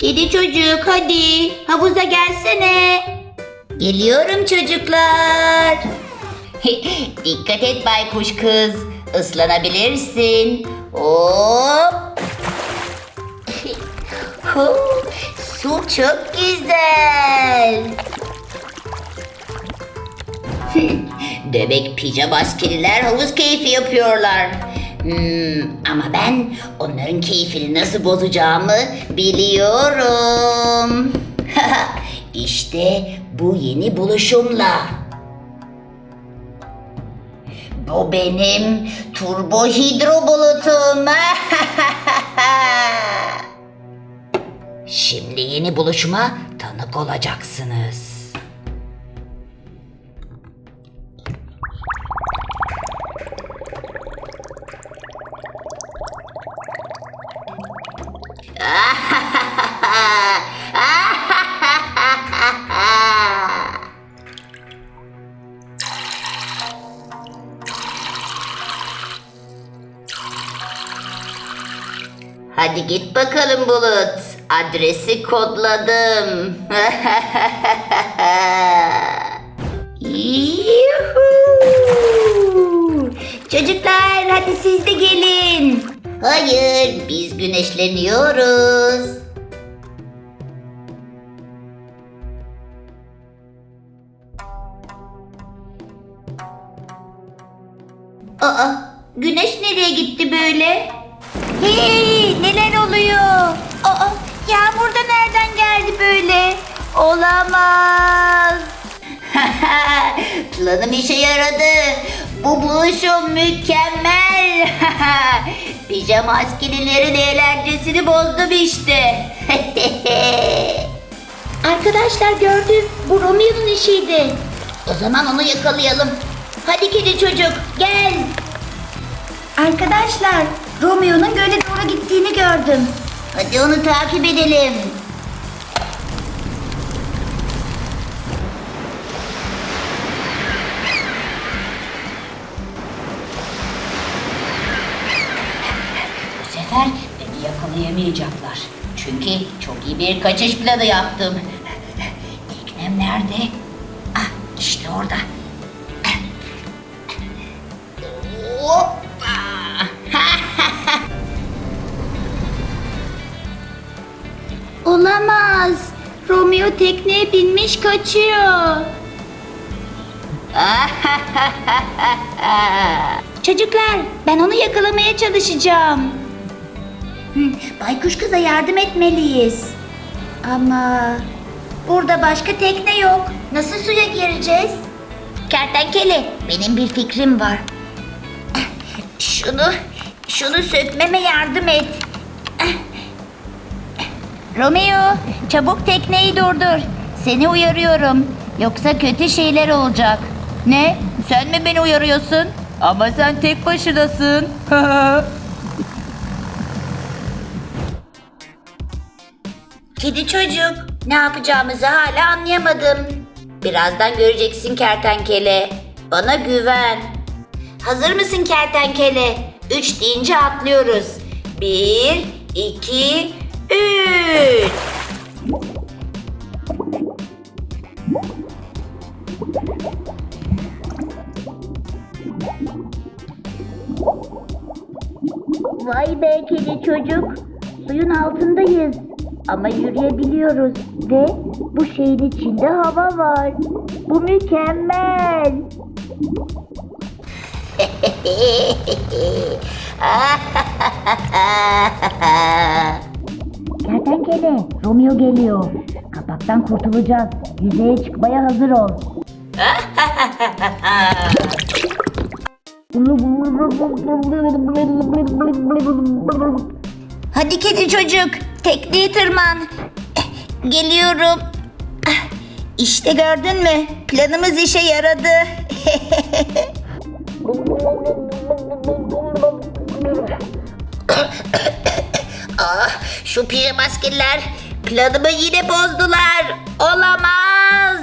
Kedi çocuk hadi havuza gelsene. Geliyorum çocuklar. Dikkat et baykuş kız. Islanabilirsin. Hop. Su çok güzel. Demek pijama askeriler havuz keyfi yapıyorlar. Hmm, ama ben onların keyfini nasıl bozacağımı biliyorum. işte bu yeni buluşumla. Bu benim turbo hidro bulutum. Şimdi yeni buluşuma tanık olacaksınız. Hadi git bakalım Bulut. Adresi kodladım. Çocuklar hadi siz de gelin. Hayır biz güneşleniyoruz. Aa güneş nereye gitti böyle? Hey neler oluyor? Aa yağmur da nereden geldi böyle? Olamaz. Planım işe yaradı. Bu buluşum mükemmel. Pijama askerilerin eğlencesini bozdum işte. Arkadaşlar gördüm. Bu Romeo'nun işiydi. O zaman onu yakalayalım. Hadi kedi çocuk gel. Arkadaşlar Romeo'nun göle doğru gittiğini gördüm. Hadi onu takip edelim. Yakalayamayacaklar. Çünkü çok iyi bir kaçış planı yaptım. İknem nerede? Ah işte orada. Hoppa! Olamaz. Romeo tekneye binmiş kaçıyor. Çocuklar, ben onu yakalamaya çalışacağım. Baykuş kıza yardım etmeliyiz. Ama burada başka tekne yok. Nasıl suya gireceğiz? Kertenkele, benim bir fikrim var. Şunu, şunu sökmeme yardım et. Romeo, çabuk tekneyi durdur. Seni uyarıyorum. Yoksa kötü şeyler olacak. Ne? Sen mi beni uyarıyorsun? Ama sen tek başınasın. Kedi çocuk, ne yapacağımızı hala anlayamadım. Birazdan göreceksin kertenkele. Bana güven. Hazır mısın kertenkele? Üç deyince atlıyoruz. Bir, iki, üç. Vay be kedi çocuk. Suyun altındayız. Ama yürüyebiliyoruz. Ve bu şeyin içinde hava var. Bu mükemmel. Kertenkele, Romeo geliyor. Kapaktan kurtulacağız. Yüzeye çıkmaya hazır ol. Hadi kedi çocuk, tekneyi tırman. Geliyorum. İşte gördün mü? Planımız işe yaradı. ah, şu pijama askerler planımı yine bozdular. Olamaz.